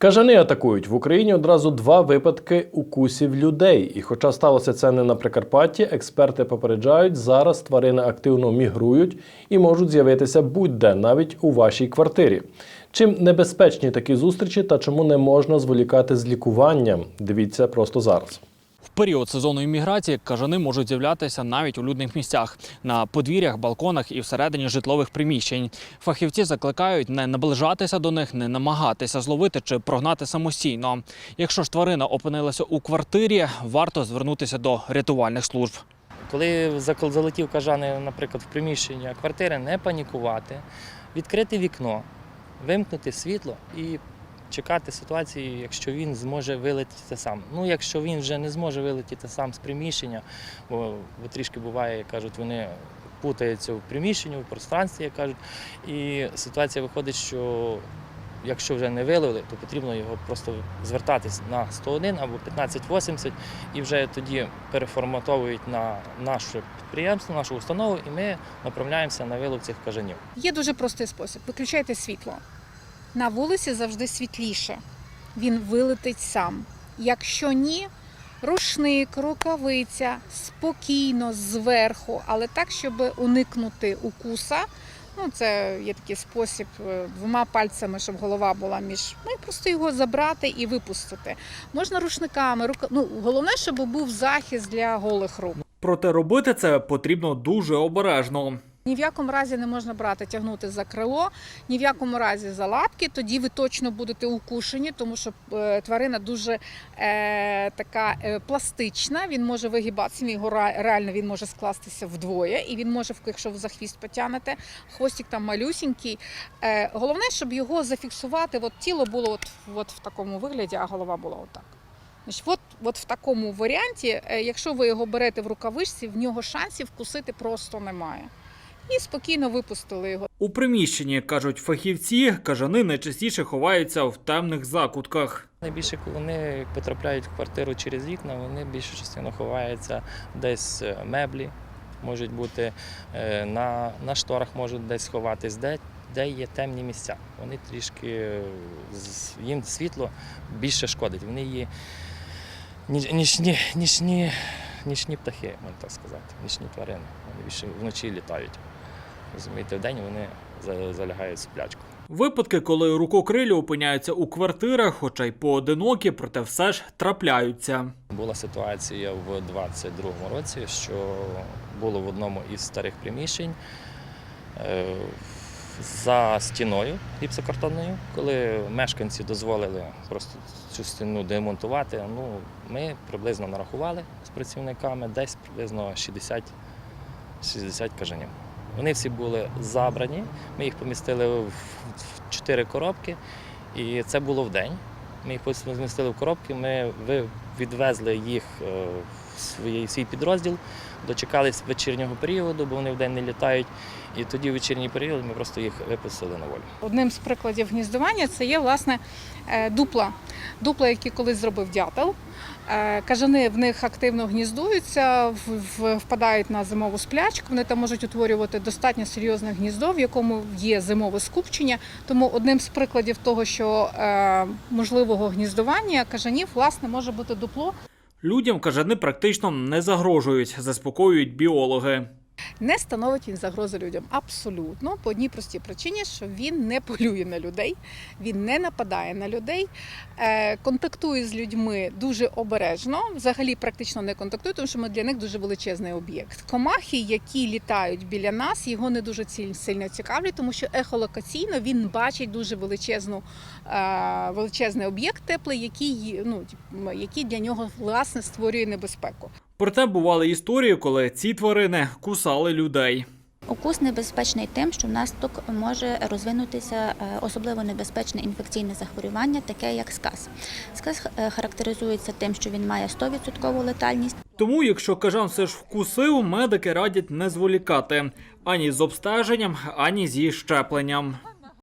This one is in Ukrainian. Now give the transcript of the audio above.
Кажани атакують в Україні одразу два випадки укусів людей. І хоча сталося це не на Прикарпатті, експерти попереджають, зараз тварини активно мігрують і можуть з'явитися будь-де, навіть у вашій квартирі. Чим небезпечні такі зустрічі та чому не можна зволікати з лікуванням? Дивіться просто зараз. В період сезонної міграції кажани можуть з'являтися навіть у людних місцях на подвір'ях, балконах і всередині житлових приміщень. Фахівці закликають не наближатися до них, не намагатися зловити чи прогнати самостійно. Якщо ж тварина опинилася у квартирі, варто звернутися до рятувальних служб. Коли залетів кажани, наприклад, в приміщення квартири, не панікувати, відкрити вікно, вимкнути світло і чекати ситуації, якщо він зможе вилетіти сам. Ну, якщо він вже не зможе вилетіти сам з приміщення, бо, трішки буває, як кажуть, вони путаються в приміщенні, в пространстві, як кажуть, і ситуація виходить, що якщо вже не виловили, то потрібно його просто звертатись на 101 або 1580 і вже тоді переформатовують на наше підприємство, нашу установу, і ми направляємося на вилов цих кажанів. Є дуже простий спосіб. Виключайте світло. На вулиці завжди світліше. Він вилетить сам. Якщо ні, рушник, рукавиця спокійно зверху, але так, щоб уникнути укуса. Ну, це є такий спосіб е, двома пальцями, щоб голова була між. Ну просто його забрати і випустити. Можна рушниками, рука... ну, головне, щоб був захист для голих рук. Проте робити це потрібно дуже обережно. Ні в якому разі не можна брати, тягнути за крило, ні в якому разі за лапки. Тоді ви точно будете укушені, тому що е, тварина дуже е, така е, пластична. Він може вигибатися. Він його реально він може скластися вдвоє, і він може, якщо ви за хвіст потягнете, хвостик там малюсінький. Е, головне, щоб його зафіксувати. От тіло було от, от в такому вигляді, а голова була отак. От, от в такому варіанті, е, якщо ви його берете в рукавичці, в нього шансів вкусити просто немає. І спокійно випустили його. У приміщенні кажуть фахівці, кажани найчастіше ховаються в темних закутках. Найбільше, коли вони потрапляють в квартиру через вікна, вони більшу частину ховаються десь е, меблі, можуть бути е, на, на шторах, можуть десь ховатись, де, де є темні місця. Вони трішки е, з- їм світло більше шкодить. Вони ніч- нічні, нічні, нічні птахи, можна так сказати, нічні тварини. Вони більше вночі літають. Розумієте, вдень вони залягають в сплячку. Випадки, коли рукокрилі опиняються у квартирах, хоча й поодинокі, проте все ж трапляються. Була ситуація в 22-му році, що було в одному із старих приміщень е, за стіною гіпсокартонною, коли мешканці дозволили просто цю стіну демонтувати. Ну, ми приблизно нарахували з працівниками десь приблизно 60, 60 кажанів. Вони всі були забрані. Ми їх помістили в чотири коробки, і це було в день. Ми їх помістили в коробки, ми відвезли їх е, в свій, свій підрозділ, дочекались вечірнього періоду, бо вони вдень не літають. І тоді в вечірній період ми просто їх випустили на волю. Одним з прикладів гніздування це є власне е, дупла. Дупла, які колись зробив дятел. Е, Кажани в них активно гніздуються, в- в- впадають на зимову сплячку. Вони там можуть утворювати достатньо серйозне гніздо, в якому є зимове скупчення. Тому одним з прикладів того, що е, можливого гніздування кажанів, власне, може бути дупло. Людям кажани практично не загрожують, заспокоюють біологи. Не становить він загрози людям абсолютно по одній простій причині, що він не полює на людей, він не нападає на людей, е, контактує з людьми дуже обережно. Взагалі практично не контактує, тому що ми для них дуже величезний об'єкт. Комахи, які літають біля нас, його не дуже сильно цікавлять, тому що ехолокаційно він бачить дуже величезну е, величезний об'єкт теплий, який ну який для нього власне створює небезпеку. Проте бували історії, коли ці тварини кусали людей. Укус небезпечний тим, що внаслідок може розвинутися е, особливо небезпечне інфекційне захворювання, таке як сказ. Сказ е, характеризується тим, що він має 100% летальність. Тому, якщо кажан все ж вкусив, медики радять не зволікати ані з обстеженням, ані зі щепленням.